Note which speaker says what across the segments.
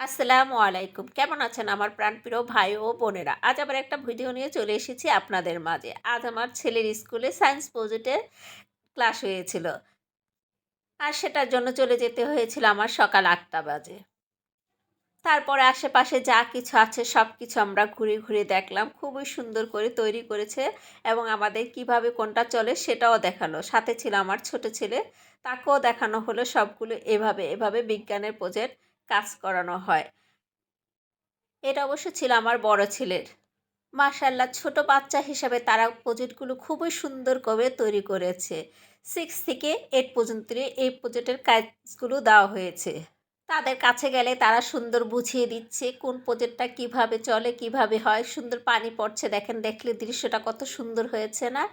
Speaker 1: আসসালামু আলাইকুম। কেমন আছেন আমার প্রাণপ্রিয় ভাই ও বোনেরা? আজ আবার একটা ভিডিও নিয়ে চলে এসেছি আপনাদের মাঝে। আজ আমার ছেলের স্কুলে সায়েন্স প্রজেক্টের ক্লাস হয়েছিল। আর সেটার জন্য চলে যেতে হয়েছিল আমার সকাল আটটা বাজে। তারপরে আশেপাশে যা কিছু আছে সব কিছু আমরা ঘুরে ঘুরে দেখলাম। খুবই সুন্দর করে তৈরি করেছে এবং আমাদের কীভাবে কোনটা চলে সেটাও দেখাল। সাথে ছিল আমার ছোট ছেলে, তাকেও দেখানো হলো সবগুলো এভাবে এভাবে বিজ্ঞানের প্রজেক্ট। কাজ করানো হয়। এটা অবশ্য ছিল আমার বড় ছেলের। মাশাল্লাহ ছোট বাচ্চা হিসাবে তারা প্রজেক্টগুলো খুবই সুন্দর করে তৈরি করেছে। সিক্স থেকে এইট পর্যন্ত এই প্রজেক্টের কাজগুলো দেওয়া হয়েছে। তাদের কাছে গেলে তারা সুন্দর বুঝিয়ে দিচ্ছে কোন প্রজেক্টটা কীভাবে চলে, কীভাবে হয়, সুন্দর পানি পড়ছে, দেখেন দেখলে দৃশ্যটা কত সুন্দর হয়েছে না?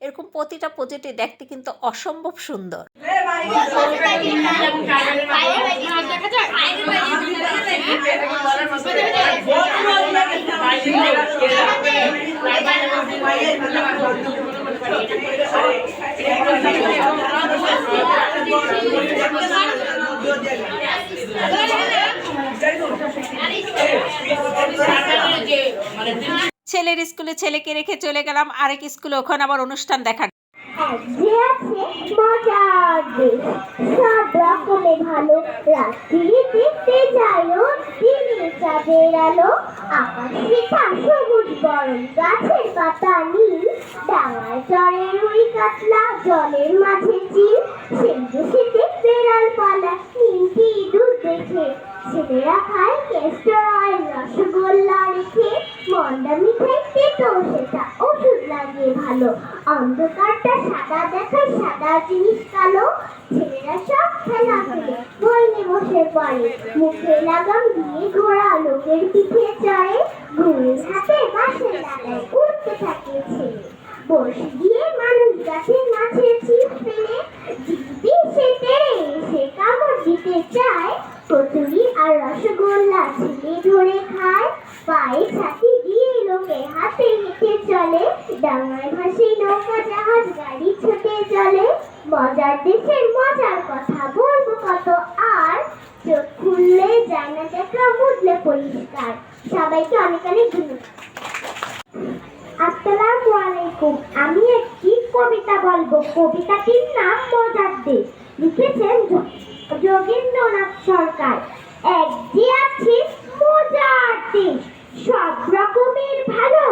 Speaker 1: এরকম প্রতিটা প্রজেক্টে দেখতে কিন্তু অসম্ভব সুন্দর। ছেলের স্কুলে ছেলেকে রেখে চলে গেলাম আরেক স্কুলে ওখানে আবার অনুষ্ঠান দেখার।
Speaker 2: দেখতে যাইও, দিনে চাঁদের আলো, আকাশে সবুজ বরণ গাছের পাতা নীল, ডাঙায় চরে রুই কাতলা, জলের মাঝে চিল, সেই দেশেতে বেড়াল পালা নিমকি দুধ দেখে ছেলেরা খায় কেস্টর অয়েল রসগোল্লা রেখে, মন্ডা মিঠাই তেতো সেটা ওষুধ লাগে ভালো, অন্ধকারটা সাদা দেখায় সাদা জিনিস কালো, ছেলেরা সব খেলা খেলে বসে পড়ে। মুখে লাগাম দিয়ে ঘোড়া লোকের পিঠে চড়ে। ঘুমের হাতে বাঁশের লাগায় উঠতে থাকে ছেলে বসে মানুষ গাছে মাছের ছিপ ফেলে। সে এসে কামড় দিতে চায়। কচুরি আর রসগোল্লা ছেলে ধরে খায়। পায়ে ছাতি দিয়ে লোকে হাতে হেঁটে চলে। ডাঙায় ভাসে নৌকা, জাহাজ, গাড়ি ছুটে চলে। মজার দেশের মজার কথা বলব কত আর খুললে যায় না দেখা বুঝলে পরিষ্কার সবাইকে অনেক অনেক আসসালামু আলাইকুম। আমি একটি কবিতা বলব। কবিতাটির নাম মজার দেশ লিখেছেন যোগেন্দ্রনাথ সরকার। এক যে আছে মজার দেশ সব রকমের ভালো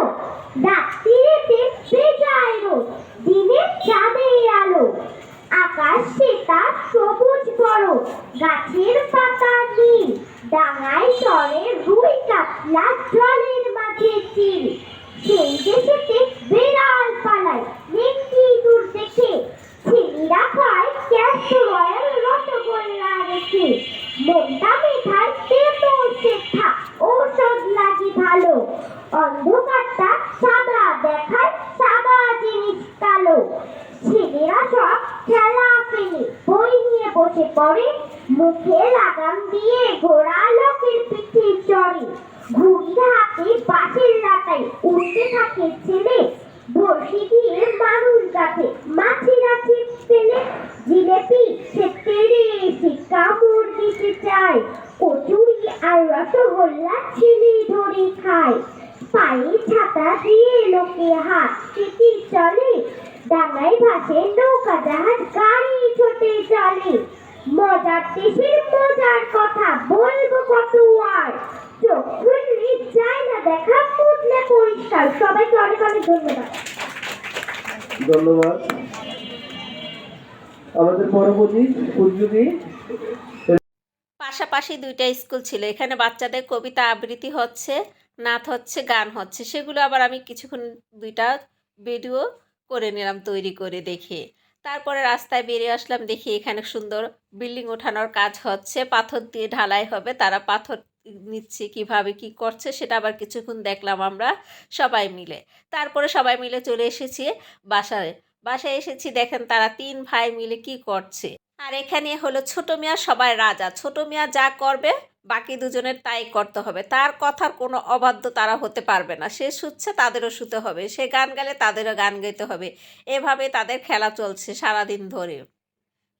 Speaker 2: রাত্রিতে বেজায় রোদ দিনে চাঁদের আলো আকাশে তার সবুজ বড় গাছের পাতা নীল ডাঙায় চরে জলের মাঝে সেই দেশেতে বেড়াল পালায় দূর দেখে। ছেলেরা খায় রসগোল্লা রেখে। মনটা তেতো শেখা, ঔষধ লাগে ভালো। অন্ধকারটা সাদা দেখায়, সাদা জিনিস কালো। ছেলেরা সব খেলা ফেলে, বই নিয়ে বসে পড়ে। মুখে লাগাম দিয়ে ঘোড়া লোকের পিঠে চড়ে ঘুড়ির হাতে লাটাই উঠতে থাকে ছেলে। বসে দিয়ে মানুষ গাছে মাছিরা ছিপ ফেলে। জিলেপি সে তেড়ে এসে কামড় দিতে চায়। কচুরি আর রসগোল্লা ছেলে ধরে খায়। পায়ে ছাতা দিয়ে লোকে হাত কেটে চলে। ডাঙায় ভাসে নৌকা জাহাজ গাড়ি ছোটে চলে। মজার দেশের মজার কথা বলব কত আর চোখ খুললে যায় না দেখা ফুটলে পরিষ্কার। সবাইকে অনেক অনেক ধন্যবাদ।
Speaker 3: ধন্যবাদ। আমাদের পরবর্তী সুযোগী
Speaker 1: পাশাপাশি দুইটা স্কুল ছিল। এখানে বাচ্চাদের কবিতা আবৃত্তি হচ্ছে নাচ হচ্ছে গান হচ্ছে। সেগুলো আবার আমি কিছুক্ষণ দুইটা ভিডিও করে নিলাম তৈরি করে দেখে। তারপরে রাস্তায় বেরিয়ে আসলাম, দেখি এখানে সুন্দর বিল্ডিং ওঠানোর কাজ হচ্ছে, পাথর দিয়ে ঢালাই হবে, তারা পাথর নিচ্ছে, কীভাবে কি করছে সেটা আবার কিছুক্ষণ দেখলাম আমরা সবাই মিলে। তারপরে সবাই মিলে চলে এসেছি বাসায়। বাসায় এসেছি, দেখেন তারা তিন ভাই মিলে কি করছে। আর এখানে হলো ছোট মিয়া, সবাই রাজা। ছোট মিয়া যা করবে বাকি দুজনের তাই করতে হবে। তার কথার কোনো অবাধ্য তারা হতে পারবে না। সে শুচ্ছে, তাদেরও শুতে হবে। সে গান গালে তাদেরও গান গাইতে হবে। এভাবে তাদের খেলা চলছে সারাদিন ধরে।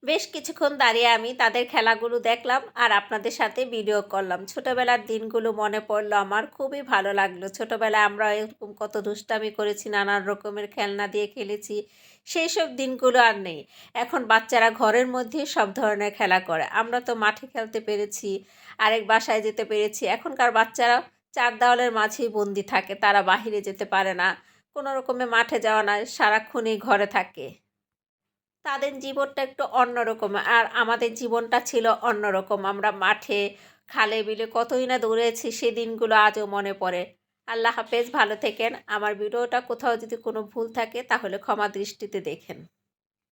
Speaker 1: বেশ কিছুক্ষণ দাঁড়িয়ে আমি তাদের খেলাগুলো দেখলাম আর আপনাদের সাথে ভিডিও করলাম। ছোটোবেলার দিনগুলো মনে পড়ল আমার, খুবই ভালো লাগল। ছোটোবেলায় আমরা এরকম কত দুষ্টামি করেছি, নানান রকমের খেলনা দিয়ে খেলেছি সেই সব দিনগুলো আর নেই। এখন বাচ্চারা ঘরের মধ্যে সব ধরনের খেলা করে। আমরা তো মাঠে খেলতে পেরেছি, আরেক বাসায় যেতে পেরেছি। এখনকার বাচ্চারা চার দেওয়ালের মাঝেই বন্দি থাকে, তারা বাহিরে যেতে পারে না। কোনো রকমে মাঠে যাওয়া না সারাক্ষণই ঘরে থাকে। তাদের জীবনটা একটু অন্যরকম। আর আমাদের জীবনটা ছিল অন্যরকম। আমরা মাঠে খালে বিলে কতই না দৌড়েছি সেই দিনগুলো আজও মনে পড়ে। আল্লাহ হাফেজ, ভালো থেকেন। আমার ভিডিওটা কোথাও যদি কোনো ভুল থাকে, তাহলে ক্ষমা দৃষ্টিতে দেখেন।